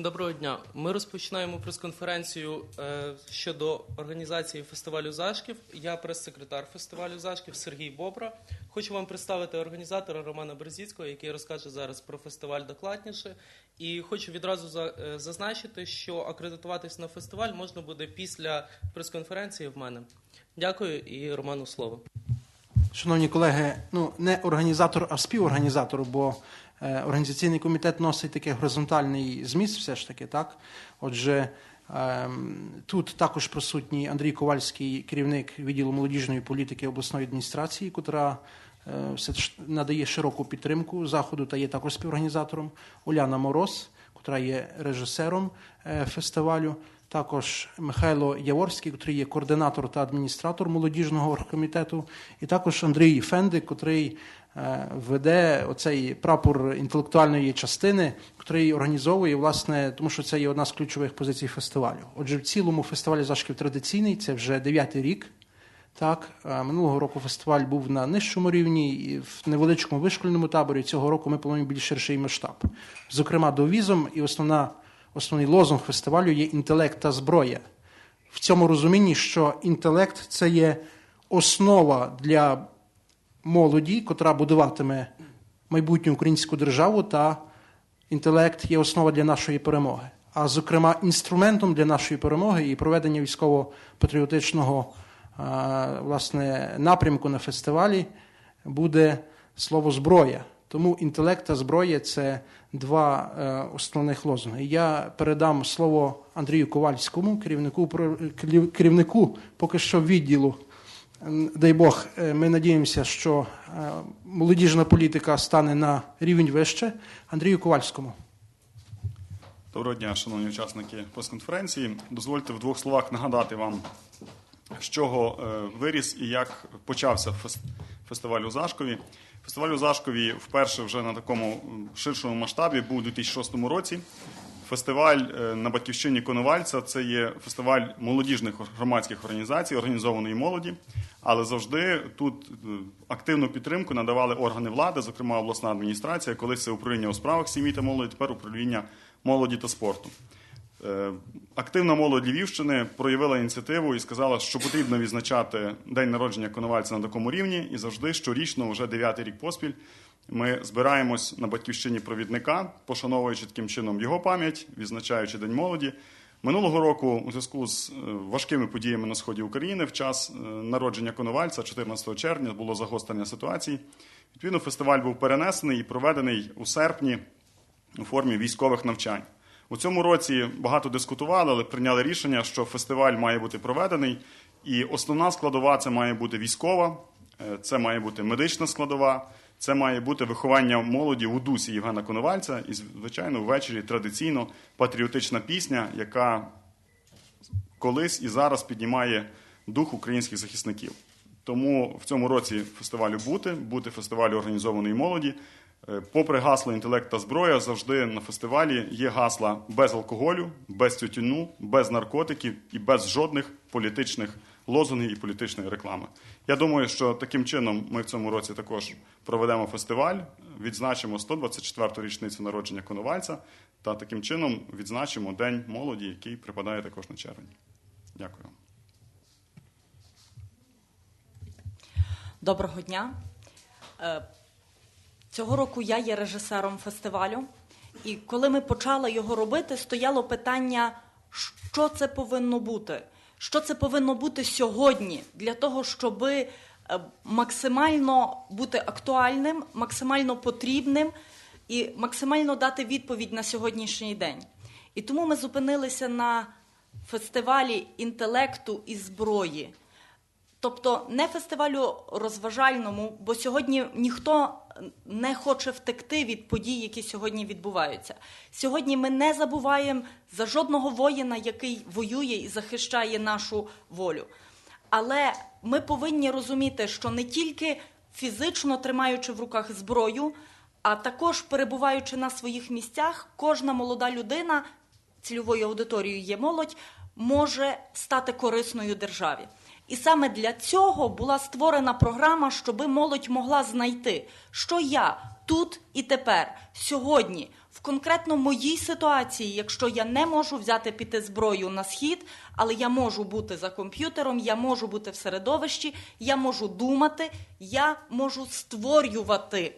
Доброго дня. Ми розпочинаємо прес-конференцію е, щодо організації фестивалю Зашків. Я прес-секретар фестивалю Зашків Сергій Бобра. Хочу вам представити організатора Романа Берзіцького, який розкаже зараз про фестиваль докладніше. І хочу відразу е, зазначити, що акредитуватись на фестиваль можна буде після прес-конференції в мене. Дякую і Роману слово. Шановні колеги, ну не організатор, а співорганізатор, бо організаційний комітет носить такий горизонтальний зміст, все ж таки, так. Отже, ем, тут також присутній Андрій Ковальський, керівник відділу молодіжної політики обласної адміністрації, котра е, все надає широку підтримку заходу та є також співорганізатором. Уляна Мороз, котра є режисером е, фестивалю. Також Михайло Яворський, який є координатор та адміністратор молодіжного оргкомітету, і також Андрій Фендик, котрий е, веде оцей прапор інтелектуальної частини, котрий організовує, власне, тому що це є одна з ключових позицій фестивалю. Отже, в цілому фестиваль Зашків традиційний, це вже дев'ятий рік. Так, е, минулого року фестиваль був на нижчому рівні і в невеличкому вишкільному таборі. Цього року ми плануємо більш ширший масштаб. Зокрема, довізом, і основна, основний лозунг фестивалю є інтелект та зброя. В цьому розумінні, що інтелект це є основа для молоді, котра будуватиме майбутню українську державу, та інтелект є основа для нашої перемоги. А зокрема, інструментом для нашої перемоги і проведення військово-патріотичного е, власне, напрямку на фестивалі буде слово зброя. Тому інтелект та зброя це два е, основних лозунги. Я передам слово Андрію Ковальському, керівнику керівнику поки що відділу. Дай Бог, е, ми надіємося, що е, молодіжна політика стане на рівень вище. Андрію Ковальському. Доброго дня, шановні учасники прес-конференції. Дозвольте в двох словах нагадати вам, з чого е, виріс і як почався фестиваль у Зашкові. Фестиваль у Зашкові вперше вже на такому ширшому масштабі був у 2006 році. Фестиваль е, на батьківщині Коновальця це є фестиваль молодіжних громадських організацій, організованої молоді. Але завжди тут е, активну підтримку надавали органи влади, зокрема обласна адміністрація, колись це управління у справах сім'ї та молоді, тепер управління молоді та спорту. Е, Активна молодь Львівщини проявила ініціативу і сказала, що потрібно відзначати день народження Коновальця на такому рівні, і завжди щорічно, вже дев'ятий рік поспіль, ми збираємось на батьківщині провідника, пошановуючи таким чином його пам'ять, відзначаючи День молоді. Минулого року, у зв'язку з е, важкими подіями на сході України, в час е, народження Коновальця, 14 червня, було загострення ситуації. Відповідно, фестиваль був перенесений і проведений у серпні у формі військових навчань. У цьому році багато дискутували, але прийняли рішення, що фестиваль має бути проведений, і основна складова це має бути військова, е, це має бути медична складова, це має бути виховання молоді у дусі Євгена Коновальця. І, звичайно, ввечері традиційно патріотична пісня, яка колись і зараз піднімає дух українських захисників. Тому в цьому році фестивалю бути, бути фестивалю організованої молоді. Е, Попри гасло інтелект та зброя, завжди на фестивалі є гасла без алкоголю, без тютюну, без наркотиків і без жодних політичних лозунгів і політичної реклами. Я думаю, що таким чином ми в цьому році також проведемо фестиваль, відзначимо 124-ту річницю народження Коновальця та таким чином відзначимо День молоді, який припадає також на червень. Дякую. Доброго дня. Е, Цього року я є режисером фестивалю, і коли ми почали його робити, стояло питання, що це повинно бути, що це повинно бути сьогодні для того, щоб максимально бути актуальним, максимально потрібним і максимально дати відповідь на сьогоднішній день. І тому ми зупинилися на фестивалі інтелекту і зброї. Тобто не фестивалю розважальному, бо сьогодні ніхто не хоче втекти від подій, які сьогодні відбуваються. Сьогодні ми не забуваємо за жодного воїна, який воює і захищає нашу волю. Але ми повинні розуміти, що не тільки фізично тримаючи в руках зброю, а також перебуваючи на своїх місцях, кожна молода людина, цільовою аудиторією є молодь, може стати корисною державі. І саме для цього була створена програма, щоби молодь могла знайти, що я тут і тепер, сьогодні, в конкретно моїй ситуації, якщо я не можу взяти піти зброю на схід, але я можу бути за комп'ютером, я можу бути в середовищі, я можу думати, я можу створювати,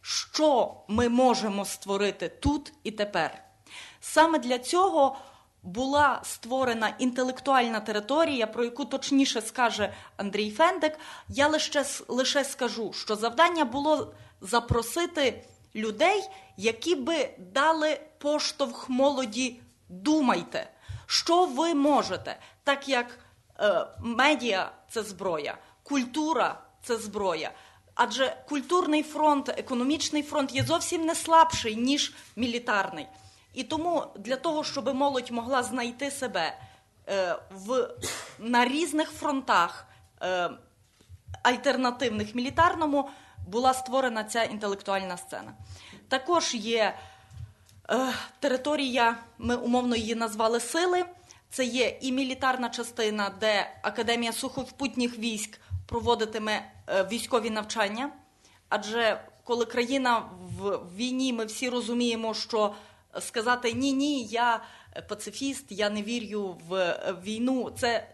що ми можемо створити тут і тепер. Саме для цього була створена інтелектуальна територія, про яку точніше скаже Андрій Фендик. Я лише, лише скажу, що завдання було запросити людей, які би дали поштовх молоді. Думайте, що ви можете, так як е, медіа це зброя, культура це зброя. Адже культурний фронт, економічний фронт є зовсім не слабший, ніж мілітарний. І тому для того, щоб молодь могла знайти себе е, в, на різних фронтах е, альтернативних мілітарному, була створена ця інтелектуальна сцена. Також є е, територія, ми умовно її назвали сили. Це є і мілітарна частина, де Академія сухопутніх військ проводитиме е, військові навчання. Адже коли країна в війні, ми всі розуміємо, що сказати ні, ні, я пацифіст, я не вірю в війну. Це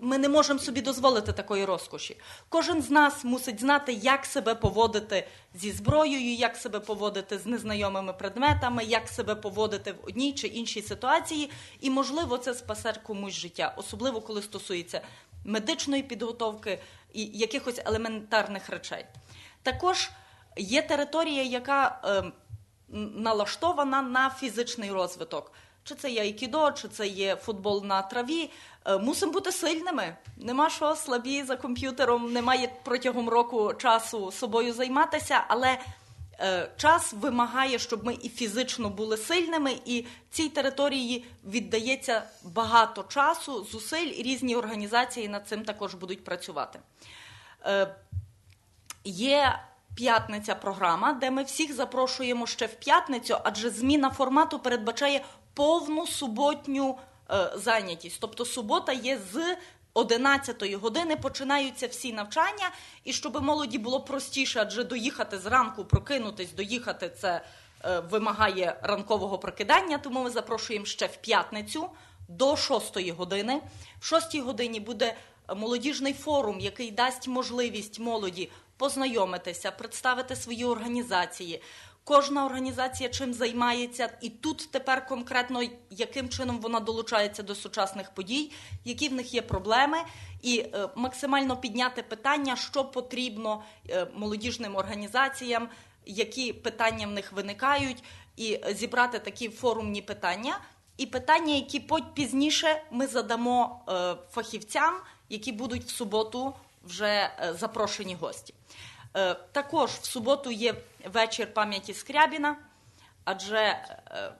ми не можемо собі дозволити такої розкоші. Кожен з нас мусить знати, як себе поводити зі зброєю, як себе поводити з незнайомими предметами, як себе поводити в одній чи іншій ситуації. І, можливо, це спасе комусь життя, особливо коли стосується медичної підготовки і якихось елементарних речей. Також є територія, яка е, налаштована на фізичний розвиток. Чи це є айкідо, чи це є футбол на траві. Е, мусимо бути сильними. Нема що слабі за комп'ютером, немає протягом року часу собою займатися, але е, час вимагає, щоб ми і фізично були сильними, і цій території віддається багато часу, зусиль, і різні організації над цим також будуть працювати. Е, є п'ятниця програма, де ми всіх запрошуємо ще в п'ятницю, адже зміна формату передбачає повну суботню е, зайнятість. Тобто субота є з 11 години, починаються всі навчання, і щоб молоді було простіше, адже доїхати зранку, прокинутись, доїхати це е, вимагає ранкового прокидання. Тому ми запрошуємо ще в п'ятницю до 6 години. В 6 годині буде молодіжний форум, який дасть можливість молоді познайомитися, представити свої організації. Кожна організація чим займається, і тут тепер конкретно яким чином вона долучається до сучасних подій, які в них є проблеми, і е, максимально підняти питання, що потрібно е, молодіжним організаціям, які питання в них виникають, і зібрати такі форумні питання, і питання, які пізніше ми задамо е, фахівцям, які будуть в суботу вже е, запрошені гості. Е, також в суботу є вечір пам'яті Скрябіна, адже е,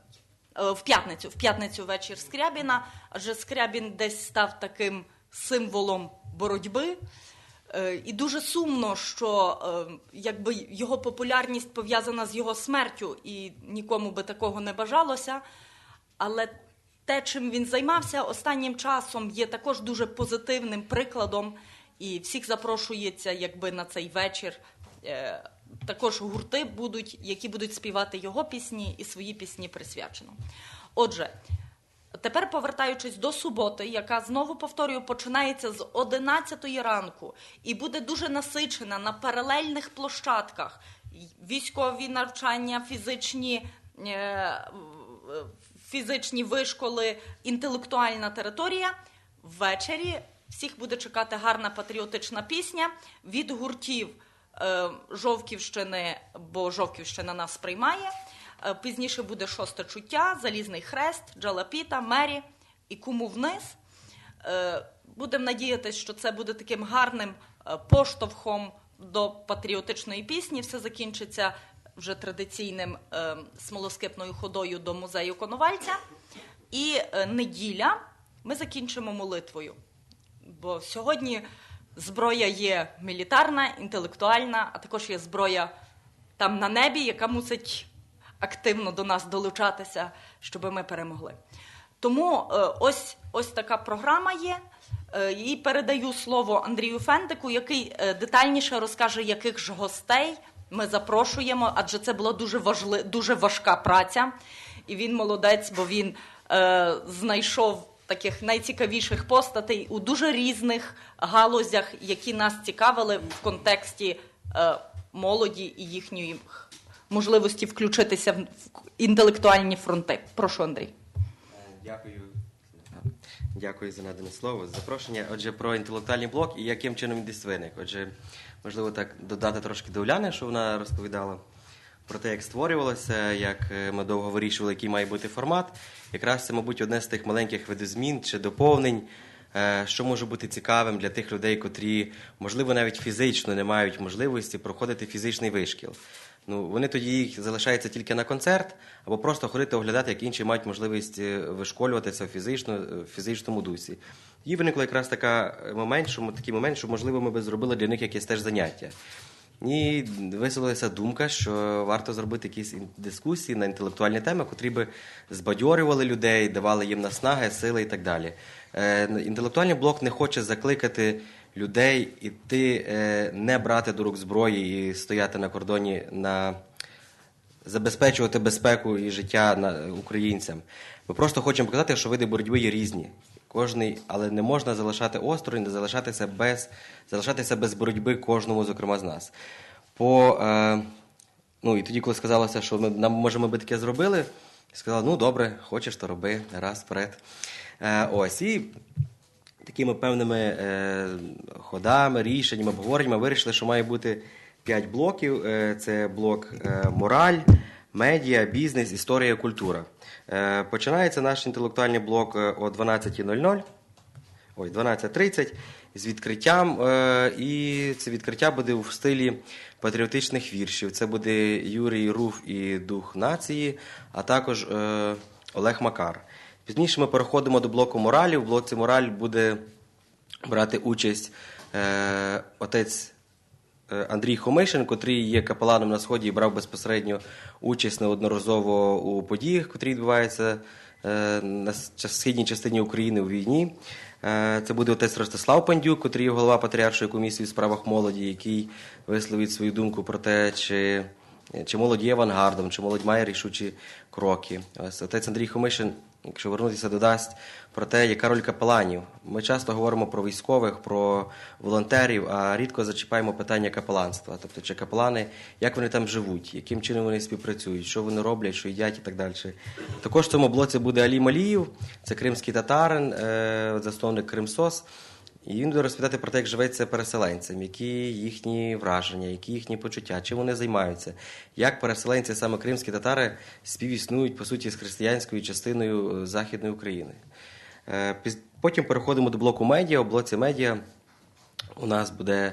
в п'ятницю, в п'ятницю вечір Скрябіна, адже Скрябін десь став таким символом боротьби. І дуже сумно, що якби його популярність пов'язана з його смертю, і нікому би такого не бажалося. Але те, чим він займався останнім часом, є також дуже позитивним прикладом. І всіх запрошується, якби на цей вечір. Е, також гурти будуть, які будуть співати його пісні і свої пісні присвячено. Отже, тепер повертаючись до суботи, яка знову повторюю, починається з 11 ранку і буде дуже насичена на паралельних площадках військові навчання, фізичні. Е, фізичні вишколи, інтелектуальна територія ввечері Всіх буде чекати гарна патріотична пісня від гуртів е, Жовківщини, бо Жовківщина нас приймає. Е, пізніше буде шосте чуття, Залізний хрест, Джалапіта, Мері і куму вниз. Е, будемо надіятися, що це буде таким гарним поштовхом до патріотичної пісні. Все закінчиться вже традиційним смолоскипною ходою до музею Коновальця. І неділя ми закінчимо молитвою. Бо сьогодні зброя є мілітарна, інтелектуальна, а також є зброя там на небі, яка мусить активно до нас долучатися, щоб ми перемогли. Тому е, ось ось така програма є. Е, І передаю слово Андрію Фендику, який е, детальніше розкаже, яких ж гостей ми запрошуємо, адже це була дуже важли, дуже важка праця. І він молодець, бо він е, знайшов таких найцікавіших постатей у дуже різних галузях, які нас цікавили в контексті е, молоді і їхньої можливості включитися в інтелектуальні фронти. Прошу, Андрій. Дякую. Дякую за надане слово. Запрошення. Отже, про інтелектуальний блок і яким чином десь виник. Отже, можливо, так додати трошки до Уляни, що вона розповідала про те, як створювалося, як е, ми довго вирішували, який має бути формат. Якраз це, мабуть, одне з тих маленьких видозмін чи доповнень, е, що може бути цікавим для тих людей, котрі, можливо, навіть фізично не мають можливості проходити фізичний вишкіл. Ну, вони тоді їх залишаються тільки на концерт, або просто ходити оглядати, як інші мають можливість е, вишколюватися фізично, в фізичному дусі. І виникла якраз така момент, що, такий момент, що, можливо, ми би зробили для них якесь теж заняття. І висунулася думка, що варто зробити якісь дискусії на інтелектуальні теми, котрі би збадьорювали людей, давали їм наснаги, сили і так далі. Е, інтелектуальний блок не хоче закликати людей іти, е, не брати до рук зброї і стояти на кордоні на забезпечувати безпеку і життя українцям. Ми просто хочемо показати, що види боротьби є різні. Кожний, але не можна залишати осторонь, не залишатися без, залишатися без боротьби кожному, зокрема з нас. По, е, ну, і тоді, коли сказалося, що ми, нам, може, ми би таке зробили, сказали, ну добре, хочеш, то роби, раз вперед. Е, ось, і такими певними е, ходами, рішеннями, обговореннями вирішили, що має бути 5 блоків. Е, це блок е, мораль, медіа, бізнес, історія, культура. Е, починається наш інтелектуальний блок е, о 12.00. Ой, 12.30 з відкриттям. Е, і це відкриття буде в стилі патріотичних віршів. Це буде Юрій Руф і Дух нації, а також Олег Макар. Пізніше ми переходимо до блоку моралі. В блоці мораль буде брати участь отець Андрій Хомишин, котрий є капеланом на сході і брав безпосередньо участь неодноразово у подіях, котрі відбуваються е, на східній частині України у війні. Е, Це буде отець Ростислав Пандюк, котрий є голова Патріаршої комісії у справах молоді, який висловить свою думку про те, чи, чи молодь є авангардом, чи молодь має рішучі кроки. Ось отець Андрій Хомишин, якщо вернутися, додасть про те, яка роль капеланів. Ми часто говоримо про військових, про волонтерів, а рідко зачіпаємо питання капеланства. Тобто, чи капелани, як вони там живуть, яким чином вони співпрацюють, що вони роблять, що їдять і так далі. Також в цьому блоці буде Алі Маліїв, це кримський татарин, е, засновник Кримсос. І він буде розповідати про те, як живеться переселенцям, які їхні враження, які їхні почуття, чим вони займаються, як переселенці, саме кримські татари, співіснують по суті з християнською частиною е, Західної України. Е, Потім переходимо до блоку медіа. У блоці медіа у нас буде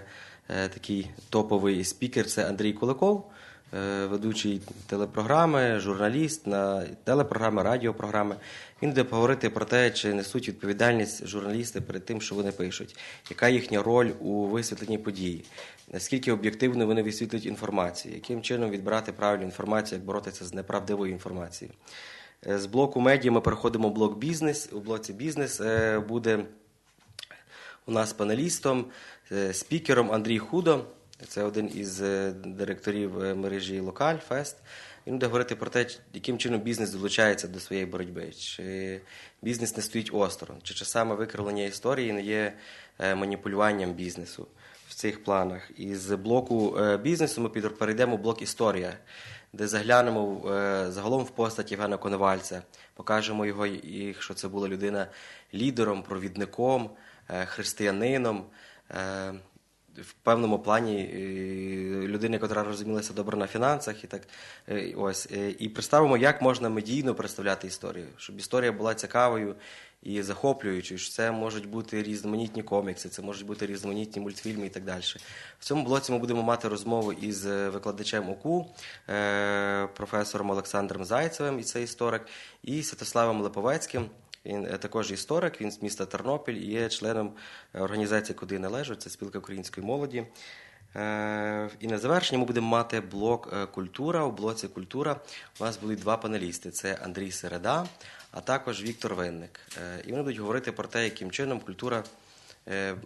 е, такий топовий спікер це Андрій Куликов, е, ведучий телепрограми, журналіст на телепрограми, радіопрограми. Він буде говорити про те, чи несуть відповідальність журналісти перед тим, що вони пишуть, яка їхня роль у висвітленні події, наскільки об'єктивно вони висвітлюють інформацію, яким чином відбирати правильну інформацію, як боротися з неправдивою інформацією. Е, З блоку медіа ми переходимо в блок бізнес. У блоці бізнес е, буде у нас панелістом, е, спікером Андрій Худо. Це один із е, директорів е, мережі Локаль Фест. Він буде говорити про те, яким чином бізнес долучається до своєї боротьби, чи бізнес не стоїть осторонь, чи часами викривлення історії не є е, маніпулюванням бізнесу в цих планах. І з блоку бізнесу ми перейдемо в блок історія, де заглянемо загалом в постать Євгена Коновальця, покажемо його, що це була людина лідером, провідником, християнином. В певному плані е, людини, яка розумілася добре на фінансах, і так е, ось е, і представимо, як можна медійно представляти історію, щоб історія була цікавою і захоплюючою. що Це можуть бути різноманітні комікси, це можуть бути різноманітні мультфільми і так далі. В цьому блоці ми будемо мати розмову із викладачем ОКУ, е, професором Олександром Зайцевим, і це історик, і Святославом Липовецьким. Він е, також історик, він з міста Тернопіль і є членом е, організації, куди належу, це спілка української молоді. Е, І на завершення ми будемо мати блок культура. У блоці культура у нас будуть два панелісти: це Андрій Середа, а також Віктор Винник. І вони будуть говорити про те, яким чином культура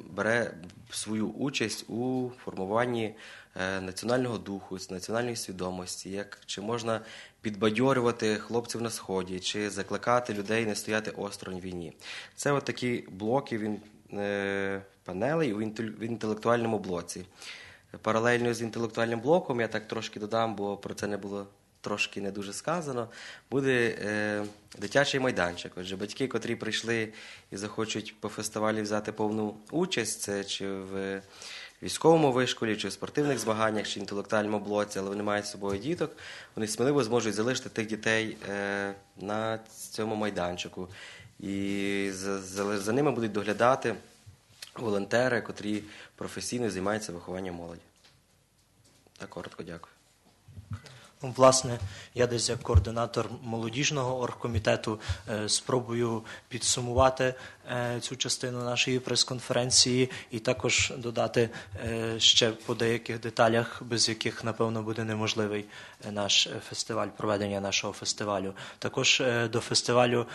бере свою участь у формуванні національного духу, національної свідомості, як чи можна підбадьорювати хлопців на сході, чи закликати людей не стояти осторонь війні. Це от такі блоки він, е, панелей в інтелектуальному блоці. Паралельно з інтелектуальним блоком, я так трошки додам, бо про це не було трошки не дуже сказано, буде е, дитячий майданчик. Отже, батьки, котрі прийшли і захочуть по фестивалі взяти повну участь, це чи в військовому вишколі, чи в спортивних змаганнях, чи інтелектуальному блоці, але вони мають з собою діток, вони сміливо зможуть залишити тих дітей е, на цьому майданчику. І за, за, за ними будуть доглядати волонтери, котрі професійно займаються вихованням молоді. Так, коротко дякую. Ну, Власне, я десь як координатор молодіжного оргкомітету е, спробую підсумувати е, цю частину нашої прес-конференції і також додати е, ще по деяких деталях, без яких, напевно, буде неможливий наш фестиваль, проведення нашого фестивалю. Також до фестивалю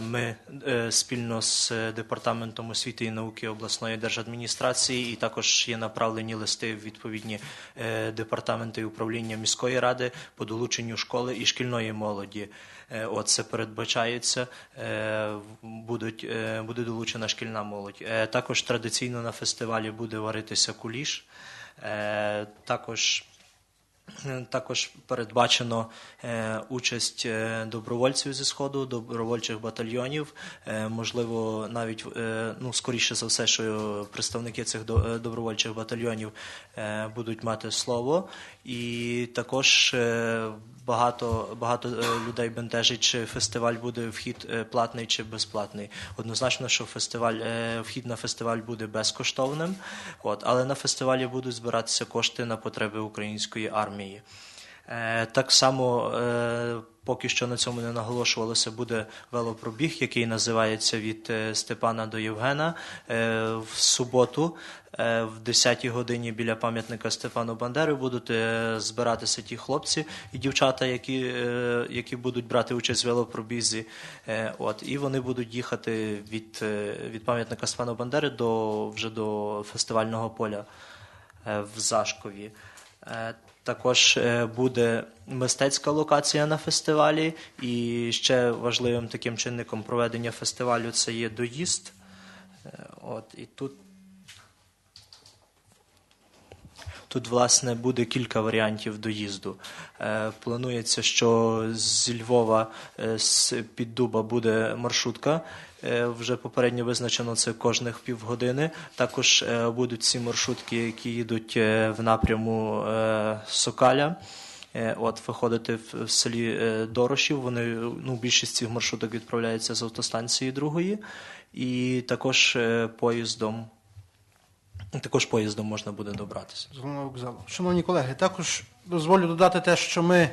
ми спільно з департаментом освіти і науки обласної держадміністрації і також є направлені листи в відповідні департаменти управління міської ради по долученню школи і шкільної молоді. Оце От це передбачається, е, будуть, е, буде долучена шкільна молодь. Е, Також традиційно на фестивалі буде варитися куліш. Е, Також Е, Також передбачено е, участь е, добровольців зі сходу, добровольчих батальйонів. Е, можливо, навіть е, ну скоріше за все, що представники цих до- е, добровольчих батальйонів е, будуть мати слово, і також е, багато багато е, людей бентежить, чи фестиваль буде вхід е, платний чи безплатний. Однозначно, що фестиваль е, вхід на фестиваль буде безкоштовним. От, але на фестивалі будуть збиратися кошти на потреби української армії. Е, Так само е, поки що на цьому не наголошувалося, буде велопробіг, який називається від е, Степана до Євгена в суботу. В 10-й годині біля пам'ятника Степану Бандери будуть збиратися ті хлопці і дівчата, які, які будуть брати участь в велопробізі. От, і вони будуть їхати від, від пам'ятника Степану Бандери до, вже до фестивального поля в Зашкові. Також е, буде мистецька локація на фестивалі, і ще важливим таким чинником проведення фестивалю це є доїзд. Е, От, і тут, тут, власне, буде кілька варіантів доїзду. Е, Планується, що з Львова з Піддуба буде маршрутка. Е, Вже попередньо визначено це кожних півгодини. Також е, будуть ці маршрутки, які їдуть е, в напряму Сокаля. От виходити в селі Дорошів. Вони ну більшість цих маршруток відправляється з автостанції другої, і також поїздом. Також поїздом можна буде добратися. з головного вокзалу. Шановні колеги, також дозволю додати те, що ми,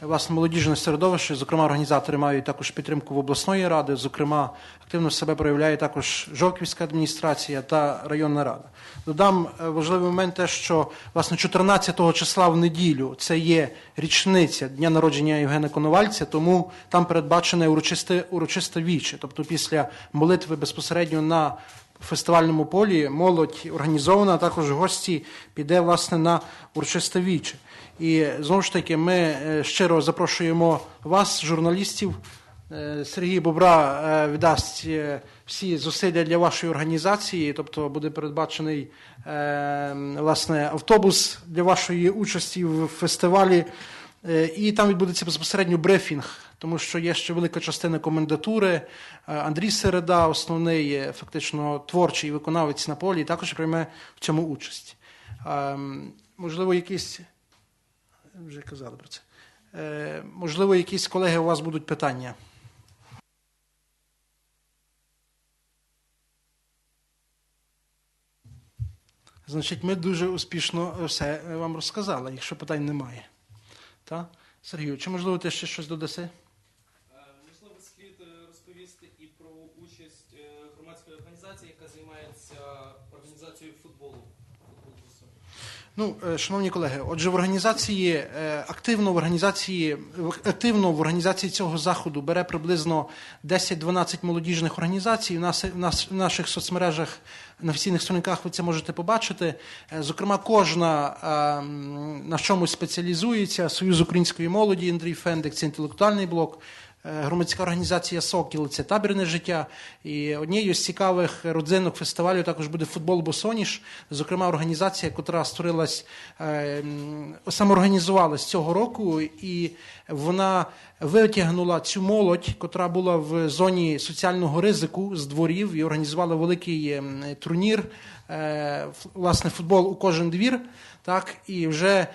власне, молодіжне середовище, зокрема, організатори мають також підтримку в обласної ради, зокрема, активно себе проявляє також Жовківська адміністрація та районна рада. Додам е, важливий момент те, що власне 14 числа в неділю це є річниця дня народження Євгена Коновальця, тому там передбачене урочисте, урочисте віче, тобто після молитви безпосередньо на фестивальному полі молодь організована, а також гості піде власне на урочисте віче. І знову ж таки, ми е, щиро запрошуємо вас, журналістів. Е, Сергій Бобра е, віддасть всі зусилля для вашої організації, тобто буде передбачений власне автобус для вашої участі в фестивалі. Е, І там відбудеться безпосередньо брифінг, тому що є ще велика частина комендатури. Е, Андрій Середа, основний е, фактично творчий виконавець на полі, також прийме в цьому участь. Ем, Можливо, якісь вже казали про це. Е, Можливо, якісь колеги у вас будуть питання. Значить, ми дуже успішно все вам розказали, якщо питань немає. Так? Сергію, чи можливо ти ще щось додаси? Е, Можливо, слід е, розповісти і про участь е, громадської організації, яка займається Ну, е, шановні колеги, отже, в організації е, активно в організації активно в організації цього заходу бере приблизно 10-12 молодіжних організацій. У нас в нас в наших соцмережах на офіційних сторінках ви це можете побачити. Е, Зокрема, кожна на чомусь спеціалізується. Союз української молоді Андрій Фендик, це інтелектуальний блок. Е, Громадська організація Сокіл це табірне життя. І однією з цікавих родзинок фестивалю також буде футбол Босоніж. Зокрема, організація, яка створилась, е, самоорганізувалась цього року, і вона витягнула цю молодь, котра була в зоні соціального ризику з дворів, і організувала великий ем, турнір. е, Власне, футбол у кожен двір. Так, і вже е,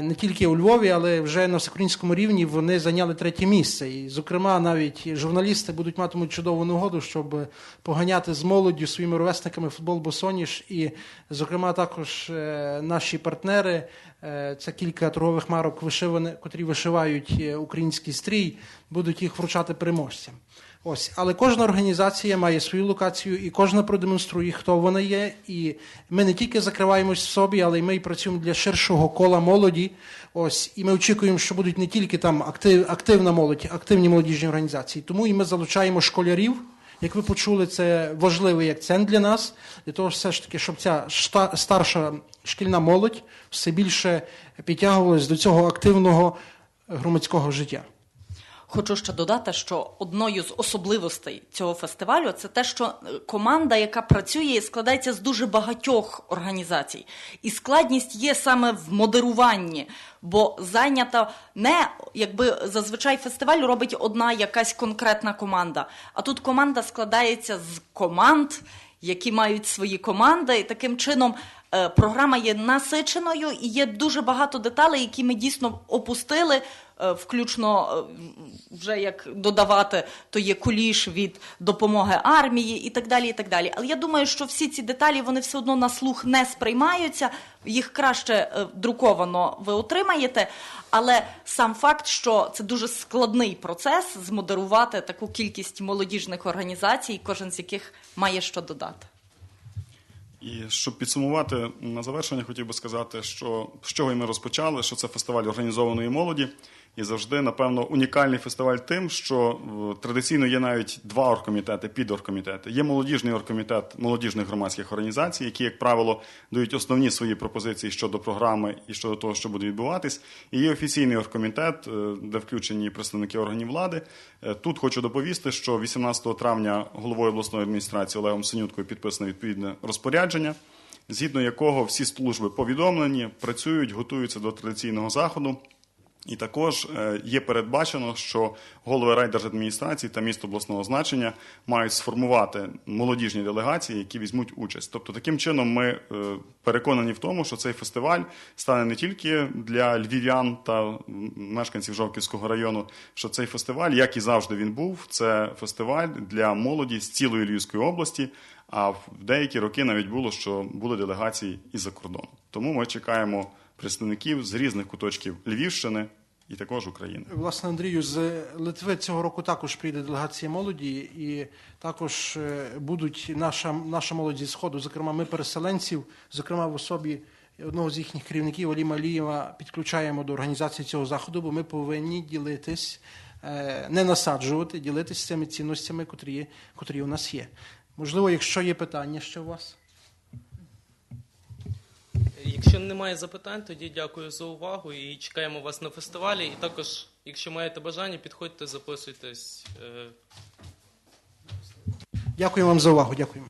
не тільки у Львові, але вже на всеукраїнському рівні вони зайняли третє місце. І, зокрема, навіть журналісти будуть матимуть чудову нагоду, щоб поганяти з молоддю своїми ровесниками футбол Босоніж. І, зокрема, також е, наші партнери. е, Це кілька торгових марок, котрі вишивають е, український стрій, будуть їх вручати переможцям. Ось, але кожна організація має свою локацію, і кожна продемонструє, хто вона є. І ми не тільки закриваємось в собі, але й ми працюємо для ширшого кола молоді. Ось, і ми очікуємо, що будуть не тільки там актив, активна молодь, активні молодіжні організації. Тому і ми залучаємо школярів. Як ви почули, це важливий акцент для нас, для того, все ж таки, щоб ця старша шкільна молодь все більше підтягувалась до цього активного громадського життя. Хочу ще додати, що одною з особливостей цього фестивалю це те, що е, команда, яка працює, складається з дуже багатьох організацій. І складність є саме в модеруванні, бо зайнята не якби зазвичай фестиваль робить одна якась конкретна команда. А тут команда складається з команд, які мають свої команди, і таким чином. Е, Програма є насиченою і є дуже багато деталей, які ми дійсно опустили, е, включно е, вже як додавати, то є куліш від допомоги армії і так далі. і так далі. Але я думаю, що всі ці деталі вони все одно на слух не сприймаються, їх краще друковано ви отримаєте. Але сам факт, що це дуже складний процес змодерувати таку кількість молодіжних організацій, кожен з яких має що додати. І щоб підсумувати на завершення, хотів би сказати, що з чого і ми розпочали, що це фестиваль організованої молоді. І завжди, напевно, унікальний фестиваль тим, що е, традиційно є навіть два оргкомітети, підоргкомітети. Є молодіжний оргкомітет молодіжних громадських організацій, які, як правило, дають основні свої пропозиції щодо програми і щодо того, що буде відбуватись. І є офіційний оргкомітет, е, де включені представники органів влади. Е, Тут хочу доповісти, що 18 травня головою обласної адміністрації Олегом Синюткою підписано відповідне розпорядження, згідно якого всі служби повідомлені, працюють, готуються до традиційного заходу. І також е, є передбачено, що голови райдержадміністрації та міст обласного значення мають сформувати молодіжні делегації, які візьмуть участь. Тобто, таким чином, ми е, переконані в тому, що цей фестиваль стане не тільки для львів'ян та мешканців Жовківського району, що цей фестиваль, як і завжди він був, це фестиваль для молоді з цілої Львівської області. А в деякі роки навіть було, що були делегації із-за кордону. Тому ми чекаємо представників з різних куточків Львівщини і також України. Власне, Андрію, з Литви цього року також прийде делегація молоді, і також е, будуть наша, наша молодь зі Сходу, зокрема, ми переселенців, зокрема в особі одного з їхніх керівників Аліма Алієва підключаємо до організації цього заходу, бо ми повинні ділитись, е, не насаджувати, ділитись цими цінностями, котрі, котрі у нас є. Можливо, якщо є питання ще у вас. Якщо немає запитань, тоді дякую за увагу і чекаємо вас на фестивалі. І також, якщо маєте бажання, підходьте, записуйтесь. Е, Дякую вам за увагу. Дякую.